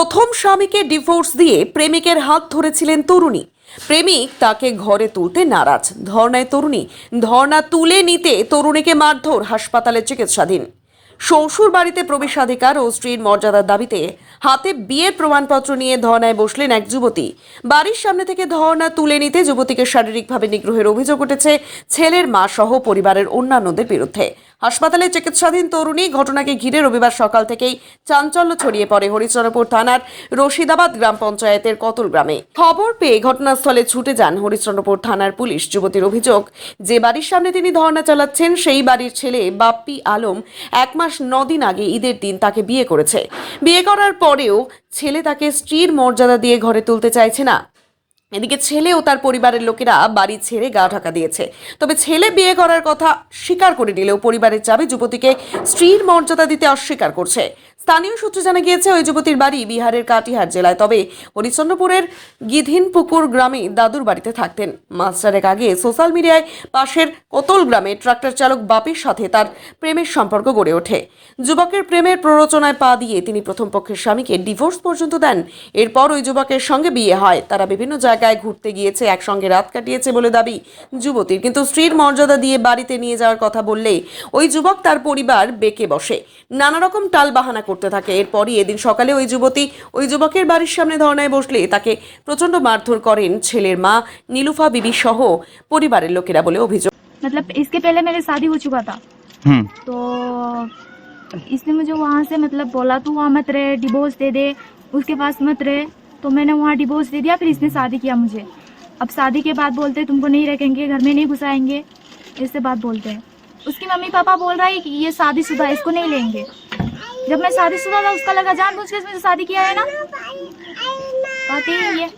প্রথম স্বামীকে ডিভোর্স দিয়ে প্রেমিকের হাত ধরেছিলেন তরুণী। প্রেমিক তাকে ঘরে তুলতে নারাজ। ধর্নায় তরুণী, ধর্না তুলে নিতে তরুণীকে মারধর হাসপাতালে চিকিৎসাধীন। শ্বশুর বাড়িতে প্রবেশাধিকার ও স্ত্রীর মর্যাদার দাবিতে হাতে বিয়ের প্রমাণপত্র নিয়ে ধর্নায় বসলেন এক যুবতী। বাড়ির সামনে থেকে ধর্না তুলে নিতে যুবতীকে শারীরিকভাবে নিগ্রহের অভিযোগ উঠেছে। ছেলের মা সহ পরিবারের অন্যান্যদের বিরুদ্ধে। হাসপাতালে চিকিৎসাধীন তরুণী ঘটনাকে ঘিরে রবিবার সকাল থেকেই চাঞ্চল্য ছড়িয়ে পড়ে হরিশ্চন্দ্রপুর থানার রশিদাবাদ গ্রাম পঞ্চায়েতের কতুল গ্রামে। খবর পেয়ে ঘটনাস্থলে ছুটে যান হরিশ্চন্দ্রপুর থানার পুলিশ। যুবতীর অভিযোগ, যে বাড়ির সামনে তিনি ধর্ণা চালাচ্ছেন, সেই বাড়ির ছেলে বাপ্পি আলম এক মাস নদিন আগে ঈদের দিন তাকে বিয়ে করেছে। বিয়ে করার পরেও ছেলে তাকে স্ত্রীর মর্যাদা দিয়ে ঘরে তুলতে চাইছে না। এদিকে ছেলে ও তার পরিবারের লোকেরা বাড়ি ছেড়ে গা ঢাকা দিয়েছে। তবে ছেলে বিয়ে করার কথা স্বীকার করে নিলেও পরিবারের চাপে যুবতীকে স্ত্রীর মর্যাদা দিতে অস্বীকার করছে। স্থানীয় সূত্রে জানা গিয়েছে, ওই যুবতীর বাড়ি বিহারের কাটিহার জেলায়। তবে হরিচন্দ্রপুরের গিধিনপুকুর গ্রামে দাদুর বাড়িতে থাকতেন। মাস চারেক আগে সোশ্যাল মিডিয়ায় পাশের কোতল গ্রামে ট্রাক্টর চালক বাপির সাথে তার প্রেমের সম্পর্ক গড়ে ওঠে। যুবকের প্রেমের প্ররোচনায় পা দিয়ে তিনি প্রথম পক্ষের স্বামীকে ডিভোর্স পর্যন্ত দেন। এরপর ওই যুবকের সঙ্গে বিয়ে হয়। তারা বিভিন্ন জায়গায় ঘুরতে গিয়েছে, একসঙ্গে রাত কাটিয়েছে বলে দাবি যুবতীর। কিন্তু স্ত্রীর মর্যাদা দিয়ে বাড়িতে নিয়ে যাওয়ার কথা বললে ওই যুবক তার পরিবার বেঁকে বসে। নানা রকম টাল বাহানা করতে থাকে এরপরই এদিন সকালে ওই যুবতী ওই যুবকের বাড়ির সামনে ধর্নায় বসলে তাকে প্রচণ্ড মারধর করেন ছেলের মা নীলুফা বিবি সহ পরিবারের লোকেরা বলে অভিযোগ मतलब इसके पहले मेरी शादी हो चुका था हम्म तो इसने मुझे वहाँ से मतलब बोला तू वहाँ मत रहे डिवोर्स दे दे उसके पास मत रहे तो मैंने वहाँ डिवोर्स दे दिया फिर इसने शादी किया मुझे अब शादी के बाद बोलते तुमको नहीं रखेंगे घर में नहीं घुसाएंगे ऐसे बात बोलते हैं उसकी मम्मी पापा बोल रहा है कि ये शादीशुदा है इसको नहीं लेंगे जब मैं शादीशुदा था उसका लगा जान बुझ के इसमें शादी किया है ना? कहती है। ये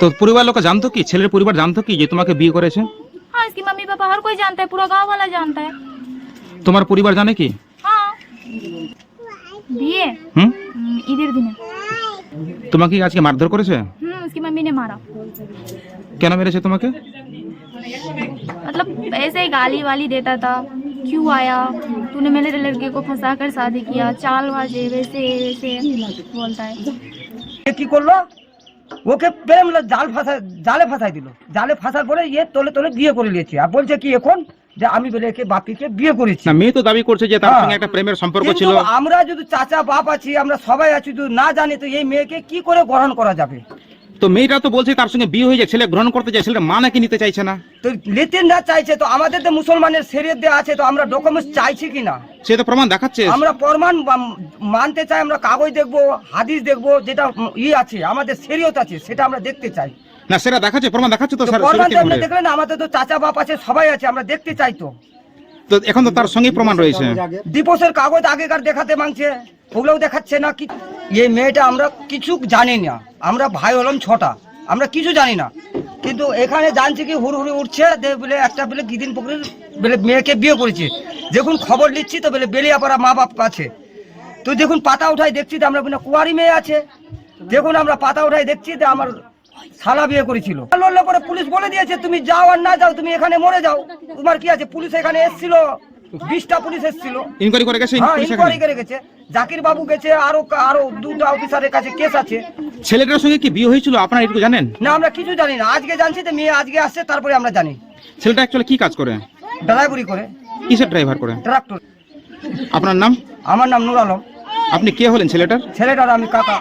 তো পরিবার লোক জানতো কি ছেলের পরিবার জানতো কি যে তোমাকে करे করেছে हाँ इसकी मम्मी पापा हर कोई जानता है पूरा गाँव वाला जानता है। तुम्हारे पूरी बार जाने की? हाँ। दिए हम्म, इधर दिन তোমাকে কি আজকে মারধর করেছে हम्म उसकी मम्मी ने मारा। কেন মেরেছে तुम्हारे मतलब ऐसे ही गाली वाली देता था। क्यों आया तूने मेरे लड़के को फंसा कर शादी किया चाल बाजे वैसे वैसे बोलता है এ কি করলো ওকে প্রেম লা- জাল ফাঁসা জালে ফাঁসাই দিল জালে ফাঁসার পরে ইয়ে তোলে তোলে বিয়ে করে নিয়েছে আর বলছে কি এখন যে আমি বলে একে বাপিকে বিয়ে করেছি না মেয়ে তো দাবি করছে যে তার হ্যাঁ। সঙ্গে একটা প্রেমের সম্পর্ক কিন্তু ছিল আমরা যদি চাচা বাপ আছি আমরা সবাই আছি যদি না জানি তো এই মেয়েকে কি করে গ্রহণ করা যাবে তো মেয়েটা তো বলছে তার সঙ্গে বিয়ে হয়ে যায় ছেলে গ্রহণ করতে চায় ছেলেটা মা নাকি নিতে চাইছে না? তো লিতিন না চাইছে তো আমাদের তো মুসলমানের শরীর দেওয়া আছে তো আমরা ডকুমেন্টস চাইছি কি না? সে তো প্রমাণ দেখাচ্ছে। আমরা প্রমাণ মানতে চাই আমরা কাগজ দেখব হাদিস দেখব যেটা ই আছে আমাদের শরীয়ত আছে সেটা আমরা দেখতে চাই। না সেটা দেখাচ্ছে প্রমাণ দেখাচ্ছে তো প্রমাণ? দেখলেন আমাদের তো চাচা বাপ আছে সবাই আছে আমরা দেখতে চাই তো। তো এখন তো তার সঙ্গে প্রমাণ রয়েছে। ডিপোসের কাগজ আগেকার দেখাতে মাংছে ওগুলোও দেখাচ্ছে না কি এই মেয়েটা আমরা কিছু জানি না। আমরা ভাই হলাম ছটা আমরা কিছু জানি না। কিন্তু এখানে জানছি কি হুড় হুড়ি উঠছে যে বলে একটা বলে গিদিন পুকুরের বলে মেয়েকে বিয়ে করেছে। যখন খবর নিচ্ছি তো বলে বেলিয়াপাড়া মা বাপ আছে। তো দেখুন পাতা উঠাই দেখছি তো আমরা বলে কুয়ারি মেয়ে আছে। দেখুন আমরা পাতা উঠাই দেখছি যে আমার শালা বিয়ে করেছিল। লড়লে পরে পুলিশ বলে দিয়েছে তুমি যাও আর না যাও তুমি এখানে মরে যাও। তোমার কি আছে? পুলিশ এখানে এসেছিল বিশটা পুলিশ এসেছিল। ইনকোয়ারি করে গেছে হ্যাঁ ইনকোয়ারি করে গেছে। জাকির বাবু গেছে আরও আরও দুটো অফিসারের কাছে কেস আছে। ছেলেটার সঙ্গে কি বিয়ে হয়েছিল? আপনারা একটু জানেন? না আমরা কিছু জানি না। আজকে জানছি যে মেয়ে আজকে আসছে তারপরে আমরা জানি। ছেলেটা অ্যাকচুয়ালি কি কাজ করে? ড্রাইভারি করে। কিসের ড্রাইভার করে? ট্রাক্টর। আপনার নাম? আমার নাম নুর আলম। আপনি কে হলেন ছেলেটার? ছেলেটার আমি কাকা।